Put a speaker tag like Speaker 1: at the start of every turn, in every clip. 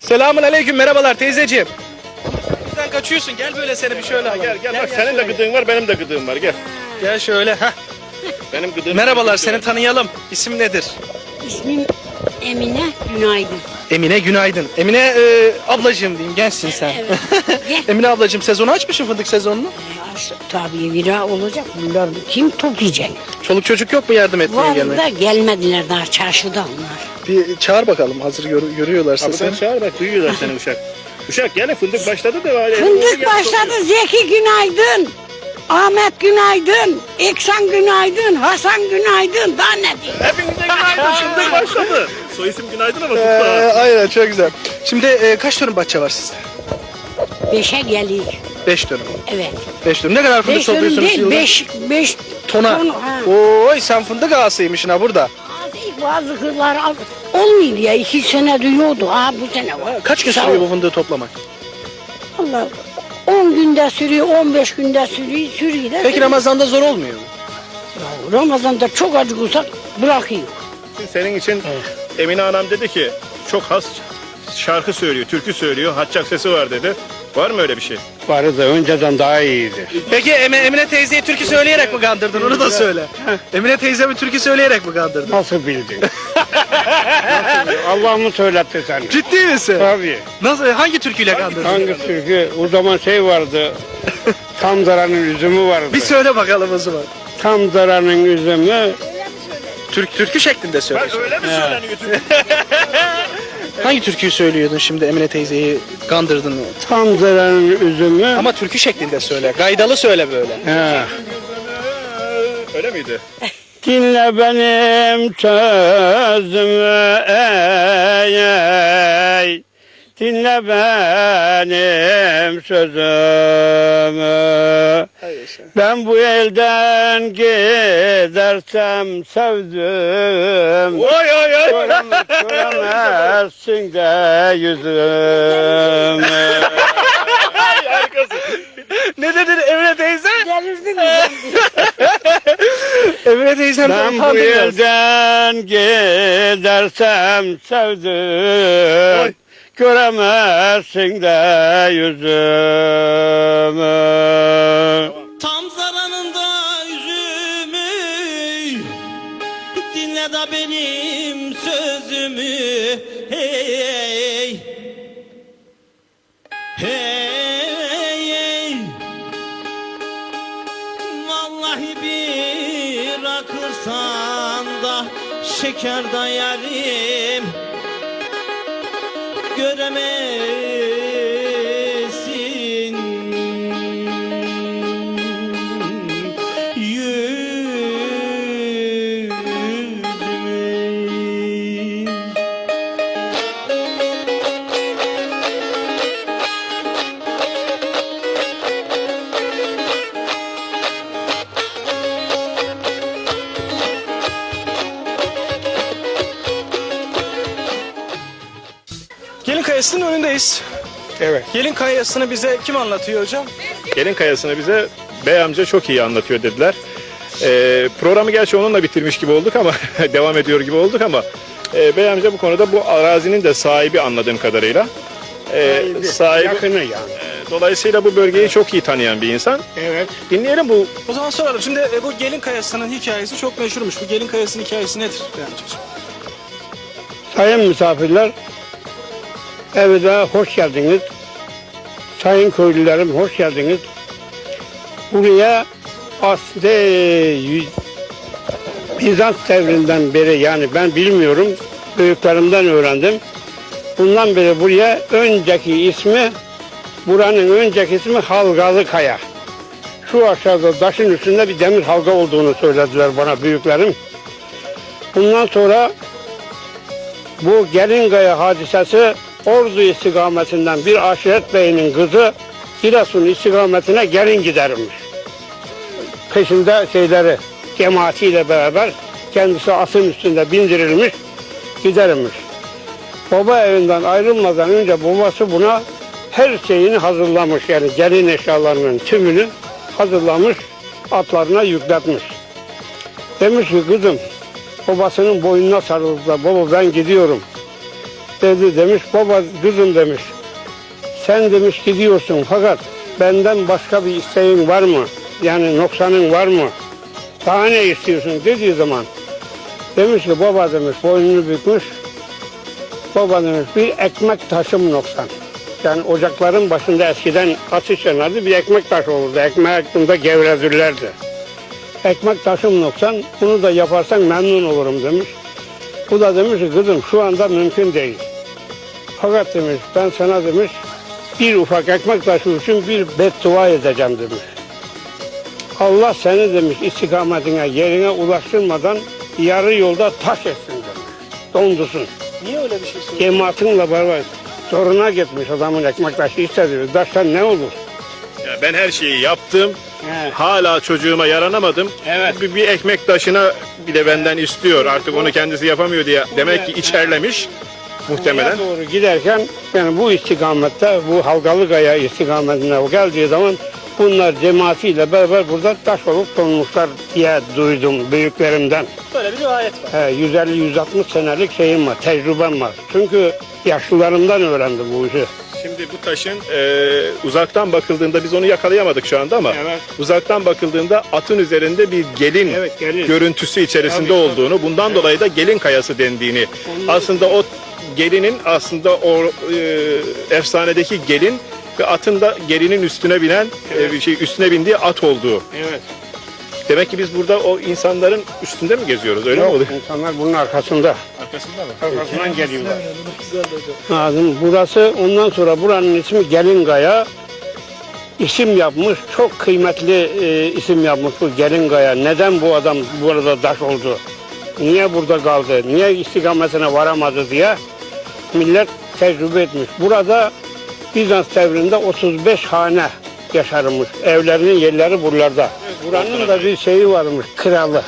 Speaker 1: Selamun aleyküm merhabalar teyzeciğim. Bizden kaçıyorsun gel böyle seni bir şöyle alalım.
Speaker 2: Gel gel bak senin de gıdığın var benim de gıdığım var gel.
Speaker 1: Gel şöyle. Heh.
Speaker 2: Benim gıdığım.
Speaker 1: Merhabalar seni tanıyalım. İsim nedir?
Speaker 3: İsmim Emine Günaydın.
Speaker 1: Emine günaydın. Emine e, ablacığım diyeyim gençsin sen.
Speaker 3: Gel.
Speaker 1: Emine ablacığım sezonu açmışsın fındık sezonunu.
Speaker 3: Ya Tabii vira olacak. Bunlar kim toplayacak?
Speaker 1: Çoluk çocuk yok mu yardım etmeye
Speaker 3: Var
Speaker 1: gelmek?
Speaker 3: da gelmediler daha çarşıda onlar.
Speaker 1: Bir çağır bakalım hazır gör- görüyorlarsa
Speaker 2: Abi
Speaker 1: seni.
Speaker 2: sen çağır bak duyuyorlar seni uşak. Uşak gene fındık başladı da. ya,
Speaker 3: Fındık başladı Zeki Günaydın. Ahmet Günaydın. İksan Günaydın. Hasan Günaydın. Daha ne diyeyim?
Speaker 2: Hepinize günaydın fındık başladı. Soy isim günaydın ama
Speaker 1: Ee,
Speaker 2: ha.
Speaker 1: aynen çok güzel. Şimdi e, kaç dönüm bahçe var sizde?
Speaker 3: Beşe geliyor.
Speaker 1: Beş dönüm.
Speaker 3: Evet.
Speaker 1: Beş dönüm. Ne kadar fındık
Speaker 3: Beş dönüm
Speaker 1: topluyorsunuz
Speaker 3: değil.
Speaker 1: yılda?
Speaker 3: Beş, beş
Speaker 1: Tona.
Speaker 3: ton, ha.
Speaker 1: Oy sen fındık ağasıymışsın ha burada.
Speaker 3: Bazı, kızlar al- olmuyor ya. iki sene duyuyordu. Ha bu sene var.
Speaker 1: Ha, Kaç gün sürüyor bu fındığı toplamak?
Speaker 3: Allah 10 günde sürüyor, 15 günde sürüyor, sürüyor da.
Speaker 1: Peki Ramazan'da zor olmuyor mu?
Speaker 3: Ya Ramazan'da çok acıkırsak bırakıyor.
Speaker 2: Senin için Emine Hanım dedi ki çok has şarkı söylüyor, türkü söylüyor, haçak sesi var dedi. Var mı öyle bir şey?
Speaker 4: Vardı önceden daha iyiydi.
Speaker 1: Peki Eme- Emine teyzeyi türkü söyleyerek mi kandırdın? Onu da söyle. Emine teyzemi türkü söyleyerek mi kandırdın?
Speaker 4: Nasıl bildin? Allah mı söyletti sen?
Speaker 1: Ciddi misin?
Speaker 4: Tabii.
Speaker 1: Nasıl? Hangi türküyle kandırdın?
Speaker 4: Hangi türkü? O zaman şey vardı. Tam zaranın üzümü vardı.
Speaker 1: Bir söyle bakalım o zaman.
Speaker 4: Tam zaranın üzümü
Speaker 1: Türk türkü şeklinde söyle.
Speaker 2: Öyle mi söyleniyor türkü?
Speaker 1: Hangi türküyü söylüyordun şimdi Emine teyzeyi kandırdın?
Speaker 4: tam zaranın üzümü
Speaker 1: Ama türkü şeklinde söyle. Gaydalı söyle böyle.
Speaker 4: He.
Speaker 2: öyle miydi?
Speaker 4: Dinle benim sözümü ey ey Dinle benim sözümü Ben bu elden gidersem sevdim.
Speaker 2: Oy oy oy.
Speaker 4: Göremez- Göremezsin de yüzümü.
Speaker 1: Ne dedin Emine teyze?
Speaker 3: Delirdin mi?
Speaker 1: Emine teyzem
Speaker 4: Ben bu elden gidersem sevdim. Göremezsin de yüzümü.
Speaker 5: Tam benim sözümü Hey Hey hey. Vallahi bir akırsan da şeker yarim Göremezsin
Speaker 1: Kayası'nın önündeyiz.
Speaker 4: Evet
Speaker 1: Gelin Kayası'nı bize kim anlatıyor hocam?
Speaker 2: Gelin kayasını bize bey amca çok iyi anlatıyor dediler. Ee, programı gerçi onunla bitirmiş gibi olduk ama devam ediyor gibi olduk ama e, bey amca bu konuda bu arazinin de sahibi anladığım kadarıyla. Ee, sahibi,
Speaker 4: Yakını yani
Speaker 2: e, dolayısıyla bu bölgeyi çok iyi tanıyan bir insan.
Speaker 4: Evet
Speaker 2: Dinleyelim bu
Speaker 1: O zaman soralım. Şimdi e, bu Gelin Kayası'nın hikayesi çok meşhurmuş. Bu Gelin Kayası'nın hikayesi nedir? Hocam?
Speaker 4: Sayın misafirler, evde hoş geldiniz. Sayın köylülerim hoş geldiniz. Buraya aslında Bizans devrinden beri yani ben bilmiyorum, büyüklerimden öğrendim. Bundan beri buraya önceki ismi, buranın önceki ismi Halgalı Kaya. Şu aşağıda taşın üstünde bir demir halka olduğunu söylediler bana büyüklerim. Bundan sonra bu Gelinkaya hadisesi Ordu istikametinden bir aşiret beyinin kızı Giresun istikametine gelin gidermiş. Peşinde şeyleri cemaatiyle beraber kendisi atın üstünde bindirilmiş gidermiş. Baba evinden ayrılmadan önce babası buna her şeyini hazırlamış yani gelin eşyalarının tümünü hazırlamış atlarına yükletmiş. Demiş ki kızım babasının boynuna sarıldı da baba ben gidiyorum. Dedi demiş baba kızım demiş. Sen demiş gidiyorsun fakat benden başka bir isteğin var mı? Yani noksanın var mı? Daha ne istiyorsun dediği zaman demiş ki baba demiş boynunu bükmüş. Baba demiş bir ekmek taşım noksan. Yani ocakların başında eskiden ateş yanardı bir ekmek taşı olurdu. Ekmeği aklımda gevrezirlerdi. Ekmek taşım noksan bunu da yaparsan memnun olurum demiş. Bu da demiş ki kızım şu anda mümkün değil. Fakat demiş ben sana demiş bir ufak ekmek taşı için bir beddua edeceğim demiş. Allah seni demiş istikametine yerine ulaştırmadan yarı yolda taş etsin demiş. Dondusun.
Speaker 1: Niye öyle bir şey söylüyorsun?
Speaker 4: Cemaatinle beraber zoruna gitmiş adamın ekmek taşı istedi. Taştan ne olur?
Speaker 2: Ya ben her şeyi yaptım.
Speaker 4: He.
Speaker 2: Hala çocuğuma yaranamadım.
Speaker 4: Evet.
Speaker 2: Bir, bir ekmek taşına bir de benden istiyor. Artık onu kendisi yapamıyor diye. Demek ki içerlemiş muhtemelen.
Speaker 4: Oraya doğru giderken yani bu istikamette bu Halgalıkaya istikametine geldiği zaman bunlar cemaatiyle beraber burada taş olup konmuşlar diye duydum büyüklerimden.
Speaker 1: Böyle bir rivayet var.
Speaker 4: He, 150-160 senelik şeyim var, tecrübem var. Çünkü yaşlılarımdan öğrendim bu işi.
Speaker 2: Şimdi bu taşın e, uzaktan bakıldığında biz onu yakalayamadık şu anda ama
Speaker 4: Evet.
Speaker 2: uzaktan bakıldığında atın üzerinde bir gelin
Speaker 4: Evet, gelin.
Speaker 2: görüntüsü içerisinde
Speaker 4: Tabii,
Speaker 2: olduğunu, bundan dolayı da gelin kayası dendiğini. Aslında o gelinin aslında o e, efsanedeki gelin ve atın da gelinin üstüne binen e, bir şey üstüne bindiği at olduğu.
Speaker 4: Evet.
Speaker 2: Demek ki biz burada o insanların üstünde mi geziyoruz? Öyle mi
Speaker 4: Yok,
Speaker 2: oluyor?
Speaker 4: insanlar bunun arkasında.
Speaker 2: Arkasında mı?
Speaker 4: Arkasından geliyorlar. Lazım. Burası ondan sonra buranın ismi Gelinkaya. İsim yapmış, çok kıymetli e, isim yapmış bu Gelinkaya. Neden bu adam burada daş oldu? Niye burada kaldı? Niye istikametine varamadı diye millet tecrübe etmiş. Burada Bizans devrinde 35 hane yaşarmış. Evlerinin yerleri buralarda. Buranın da bir şeyi varmış, kralı.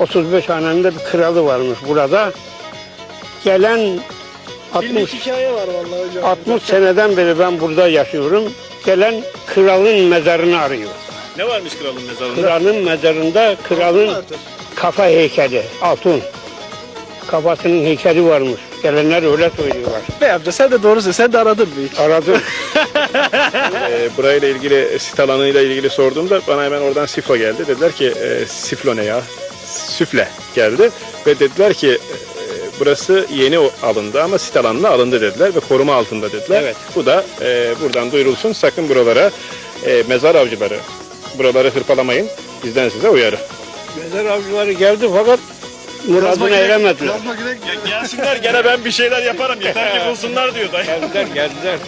Speaker 4: 35 hanenin de bir kralı varmış burada. Gelen 60
Speaker 1: hikaye var vallahi hocam.
Speaker 4: 60 seneden beri ben burada yaşıyorum. Gelen kralın mezarını arıyor.
Speaker 2: Ne varmış kralın mezarında?
Speaker 4: Kralın mezarında kralın kafa heykeli, altın. Kafasının heykeli varmış. Gelenler öyle söylüyorlar.
Speaker 1: Bey amca sen de doğru söylüyorsun. Sen de aradın hiç?
Speaker 4: Aradım.
Speaker 2: e, burayla ilgili sit alanıyla ilgili sorduğumda bana hemen oradan siflo geldi. Dediler ki e, siflo ne ya? Süfle geldi ve dediler ki e, burası yeni alındı ama sit alanına alındı dediler ve koruma altında dediler.
Speaker 4: Evet.
Speaker 2: Bu da e, buradan duyurulsun sakın buralara e, mezar avcıları buraları hırpalamayın. Bizden size uyarı.
Speaker 4: Mezar avcıları geldi fakat muradına eremediler.
Speaker 2: gelsinler gene ben bir şeyler yaparım yeter ki bulsunlar diyor dayı.
Speaker 4: Geldiler geldiler.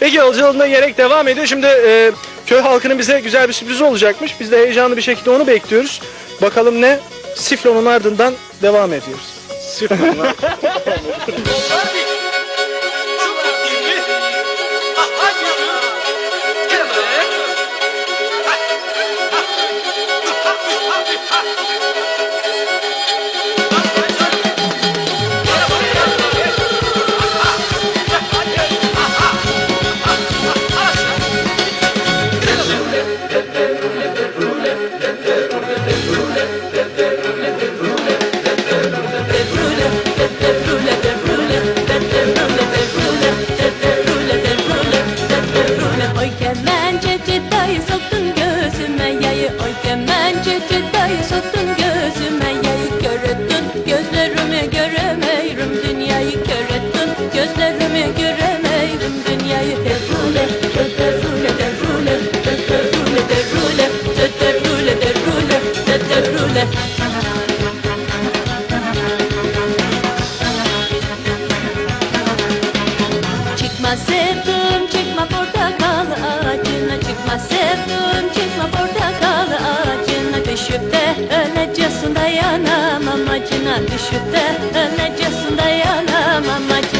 Speaker 1: Peki yolculuğunda gerek devam ediyor. Şimdi e, köy halkının bize güzel bir sürprizi olacakmış. Biz de heyecanlı bir şekilde onu bekliyoruz. Bakalım ne? Siflo'nun ardından devam ediyoruz.
Speaker 6: Oy gözlerimi Düşüp de öleceğsin dayanamam Derrule